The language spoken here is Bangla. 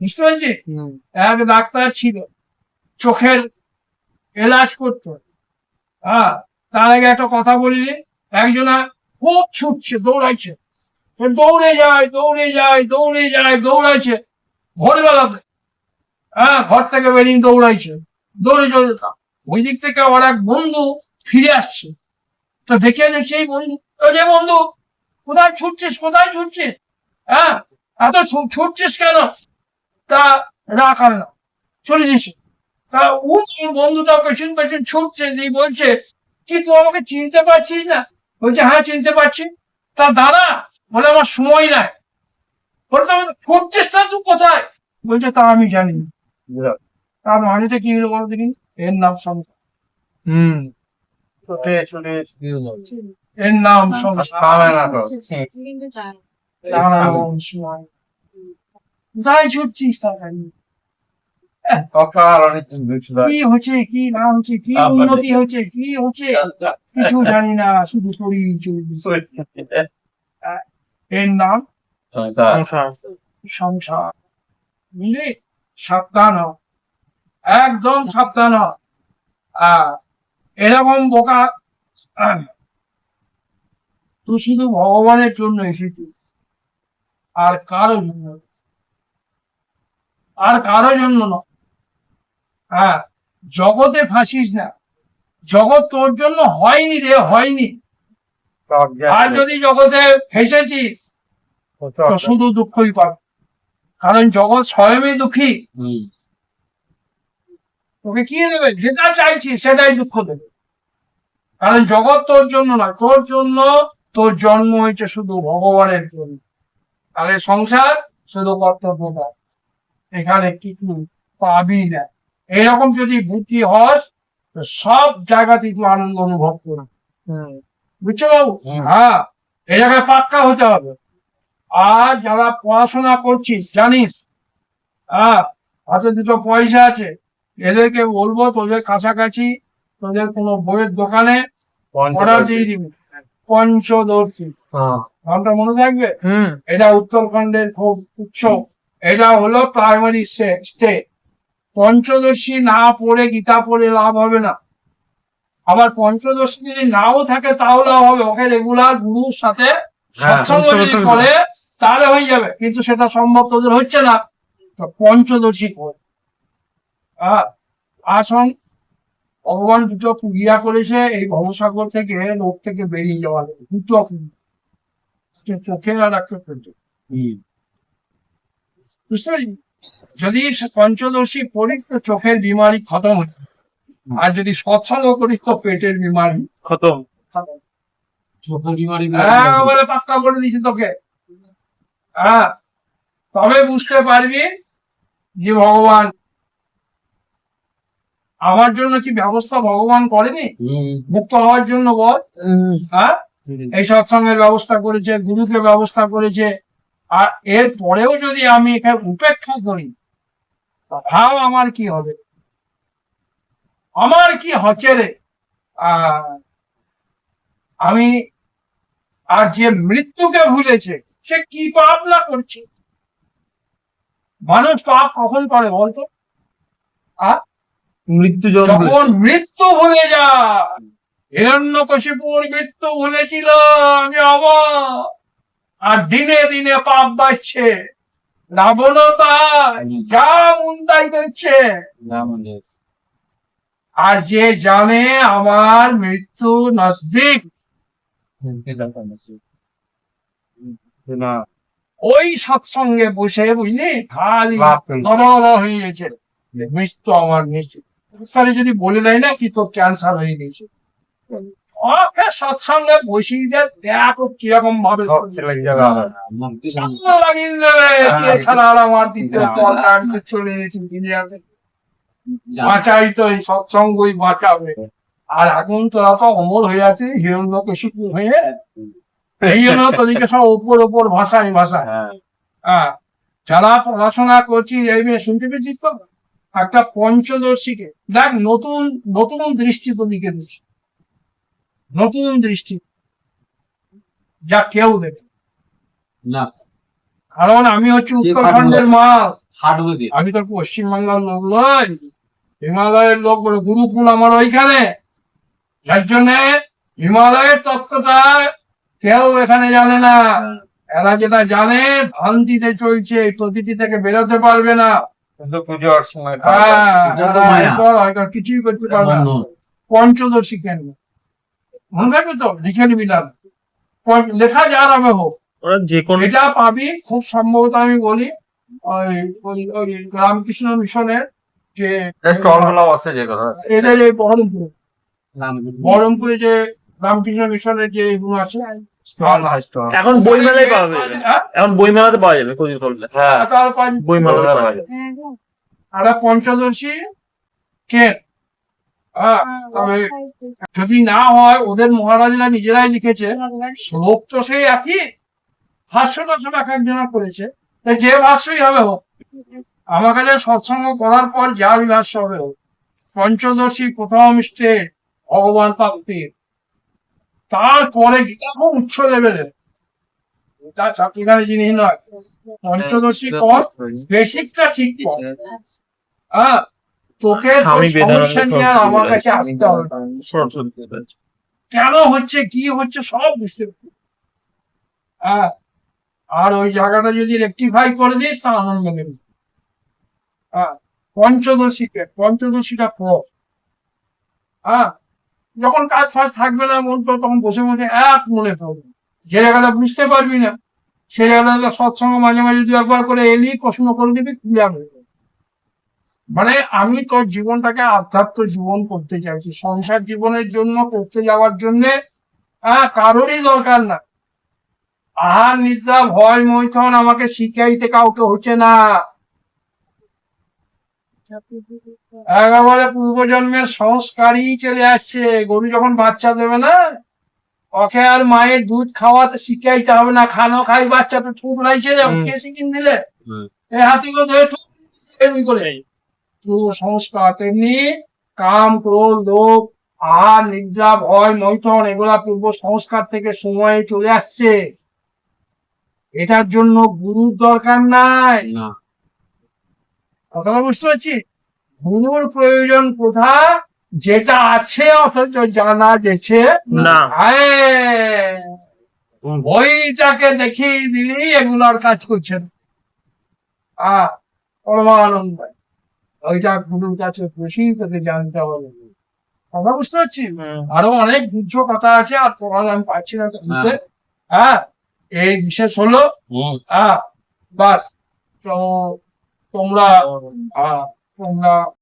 বুঝতে পারছি এক ডাক্তার ছিল চোখের এলাজ করতো। হ্যাঁ তার আগে একটা কথা বলিনি একজনা খুব ছুটছে দৌড়াইছে। দৌড়ে যায় দৌড়ে যায় দৌড়ে যায় দৌড়াইছে ভোরবেলাতে। হ্যাঁ ঘর থেকে বেরিয়ে দৌড়াইছে দৌড়ে চলে যেতাম। ওই দিক থেকে আমার এক বন্ধু ফিরে আসছে। তো দেখে দেখছে এই বন্ধু "ও যে বন্ধু কোথায় ছুটছিস কোথায় ছুটছিস? হ্যাঁ এত ছুটছিস কেন? তা রাখ আর না চলে যাচ্ছে তা ও বন্ধুটা পেছন পেছন ছুটছে দিয়ে বলছে কি তুই আমাকে চিনতে পারছিস না বলছে হ্যাঁ চিনতে পারছি তা দাঁড়া বলে আমার সময় নাই বলছে "আমাকে ছুটছিস না তুই কোথায় বলছে তা আমি জানি না তার মানেটা কি হলো বলো দেখিনি এর নাম সংসার হুম এর নাম সংসার পাবে না তো দাঁড়ানো সময় কোথায় ছুটছিস কি হচ্ছে কি না হচ্ছে কি উন্নতি হচ্ছে কি হচ্ছে কিছু জানি না শুধু করি চলবি এর নাম সংসার বুঝলি সাবধান হ একদম সাবধান হ এরকম বোকা তুই শুধু ভগবানের জন্য এসেছিস আর কারও জন্য না। আর কারও জন্য না হ্যাঁ জগতে ফাঁসিস না। জগৎ তোর জন্য হয়নি রে হয়নি। আর যদি জগতে ফেসেছিস তো শুধু দুঃখই পাবে। কারণ জগৎ স্বয়ংই দুঃখী। তোকে কি দেবে? যেটা চাইছিস সেটাই দুঃখ দেবে। কারণ জগৎ তোর জন্য নয় তোর জন্য তোর জন্ম হয়েছে শুধু ভগবানের জন্য। তাহলে সংসার শুধু কর্তব্য এখানে কিছু পাবি না। এরকম যদি বুদ্ধি হস তো সব জায়গাতেই তুই আনন্দ অনুভব করবি। বুঝছ বাবু? হ্যাঁ। এই জায়গায় পাক্কা হতে হবে। আর যারা পড়াশোনা করছিস জানিস? হ্যাঁ হাতে দুটো পয়সা আছে। এদেরকে বলব তোদের কাছাকাছি তোদের কোনো বইয়ের দোকানে অর্ডার দিয়ে দিবি। পঞ্চদর্শী। নামটা মনে থাকবে? হুম। এটা উত্তরাখণ্ডের খুব উচ্চ এটা হলো প্রাইমারি স্টেট পঞ্চদশী না পড়ে গীতা পড়ে লাভ হবে না। আবার পঞ্চদশী যদি নাও থাকে তাও লাভ হবে। ওকে রেগুলার গুরুর সাথে হ্যাঁ, সৎসঙ্গ যদি করে তাহলে হয়ে যাবে। কিন্তু সেটা সম্ভব তোদের হচ্ছে না। পঞ্চদশী কর আসন ভগবান দুটো পুজিয়া করেছে এই ভবসাগর থেকে লোক থেকে বেরিয়ে যাওয়া লাগে। দুটো পুজো। চোখের আর একটা যদি সে পঞ্চদর্শী পড়িস তো চোখের বিমারি খতম আর যদি সৎসঙ্গ করিস তো পেটের বিমারি খতম। খতম। চোখের বিমারি হ্যাঁ বলে পাক্কা করে দিছি তোকে। হ্যাঁ তবে বুঝতে পারবি যে ভগবান আমার জন্য কি ব্যবস্থা ভগবান করেনি? মুক্ত হওয়ার জন্য বল। হ্যাঁ? এই সৎসঙ্গের ব্যবস্থা করেছে গুরুকে ব্যবস্থা করেছে। আর এর পরেও যদি আমি এখানে উপেক্ষা করি ভাব আমার কি হবে? আমার কি হচ্ছে রে? আমি আর যে মৃত্যুকে ভুলেছে সে কি পাপ না করছে? মানুষ পাপ কখন করে বলতো? আর মৃত্যু যখন মৃত্যু ভুলে যা হিরণ্য কশিপুর মৃত্যু ভুলেছিল আমি অবাক আর দিনে দিনে পাপ বাড়ছে। রাবণ তাই যা মন তাই করছে। আর যে জানে আমার মৃত্যু নজদিক ওই সৎসঙ্গে বসে বুঝলি খালি হয়ে গেছে। মৃত্যু আমার তাহলে যদি বলে দেয় না কি তোর ক্যান্সার হয়ে গেছে? ওকে সৎসঙ্গে বসিয়ে দেখো কীরকম ভাবে লাগিয়ে দেবে হ্যাঁ। এছাড়া আর আমার দিতে আমি তো চলে গেছি দুনিয়াতে। বাঁচাই তো এই সৎসঙ্গই বাঁচাবে। আর এখন তোরা তো অমর হয়ে আছে হিরণ্য কশিপু হয়ে। এই জন্য তোদেরকে সব ওপর ওপর ভাষায় ভাষায় হ্যাঁ। হ্যাঁ যারা পড়াশোনা করছি এই মেয়ে শুনতে পেয়েছিস তো? একটা পঞ্চদর্শীকে। দেখ নতুন নতুন দৃষ্টি তোদিকে দিচ্ছে। নতুন দৃষ্টি যা কেউ দেখে। না। কারণ আমি হচ্ছে উত্তরাখণ্ডের মাল। আমি তো পশ্চিমবাংলার লোক নই। হিমালয়ের লোক বলে গুরুকুল আমার ওইখানে। যার জন্য হিমালয়ের তত্ত্বটা কেউ এখানে জানে না। এরা যেটা জানে ভ্রান্তিতে চলছে প্রকৃতি থেকে বেরোতে পারবে না। কিন্তু পুজোর সময় হ্যাঁ, কিছুই করতে পারবে না। পঞ্চদশী কেন? মনে থাকবে তো? লিখে নিবি না। লেখা যার হবে হোক। ওরা যে কোনো এটা পাবি। খুব সম্ভবত আমি বলি ওই ওই- রামকৃষ্ণ মিশনের যে স্টলগুলো আছে যেগুলো এদের এই বহরমপুরে। বহরমপুরে যে রামকৃষ্ণ মিশনের যে এগুলো আছে। স্টল হয় স্টল। এখন বইমেলায় পাওয়া যাবে। হ্যাঁ? এখন বইমেলাতে পাওয়া যাবে কদিন করলে হ্যাঁ। তার পর- পাওয়া যাবে। আর পঞ্চদশী কে? তবে যদি না হয় ওদের মহারাজরা নিজেরাই লিখেছে শ্লোক তো সেই একই। ভাষ্যটা সব এক একজনা করেছে। তাই যে ভাষ্যই হবে হোক আমার কাছে সৎসঙ্গ করার পর যার ভাষ্য হবে হোক পঞ্চদশী প্রথম স্টেজ ভগবান প্রাপ্তির তারপরে গীতা খুব উচ্চ লেভেলের গীতা চাকরিখানে জিনিস নয় পঞ্চদশী কর বেসিকটা ঠিক কর হ্যাঁ তোকে সমস্যা নিয়ে আমার কাছে আসতে হবে। কেন হচ্ছে কি হচ্ছে সব বুঝতে। হ্যাঁ আর ওই জায়গাটা যদি রেকটিফাই করে দিস তা আনন্দ নেবে হ্যাঁ পঞ্চদশীকে পঞ্চদশীটা পর। হ্যাঁ যখন কাজ ফাজ থাকবে না মন তো তখন বসে বসে এক মনে পড়বে। যে জায়গাটা বুঝতে পারবি না সে জায়গাটা সৎসঙ্গ মাঝে মাঝে দু একবার করে এলি প্রশ্ন করে দিবি ক্লিয়ার হয়ে মানে আমি তোর জীবনটাকে আধ্যাত্ম জীবন করতে চাইছি সংসার জীবনের জন্য করতে যাওয়ার জন্য হ্যাঁ কারোরই দরকার না। আহার নিদ্রা ভয় মৈথন আমাকে শিখাইতে কাউকে হচ্ছে না। একেবারে পূর্বজন্মের সংস্কারই চলে আসছে। গরু যখন বাচ্চা দেবে না ওকে আর মায়ের দুধ খাওয়াতে শিখাইতে হবে না। খানো খাই বাচ্চা তো ঠুক হুম। কে শিখিন দিলে? ধরে ঠুক করে। সংস্কার তেমনি কাম ক্রোধ লোভ আহার নিদ্রা ভয় মৈথন এগুলা পূর্ব সংস্কার থেকে সময়ে চলে আসছে। এটার জন্য গুরুর দরকার নাই। না। কথাটা বুঝতে পারছি? গুরুর প্রয়োজন কোথা যেটা আছে অথচ জানা যেছে না। হ্যাঁ, ওইটাকে দেখিয়ে দিলি এগুলার কাজ করছেন আহ পরমানন্দ। ওইটা গুরুর কাছে খুশি তোকে জানতে হবে। কথা বুঝতে পারছি? আরও অনেক গুজ্জ কথা আছে আর পড়ার আমি পাচ্ছি না বুঝতে। হ্যাঁ। এই বিশেষ হলো হ্যাঁ বাস তো তোমরা তোমরা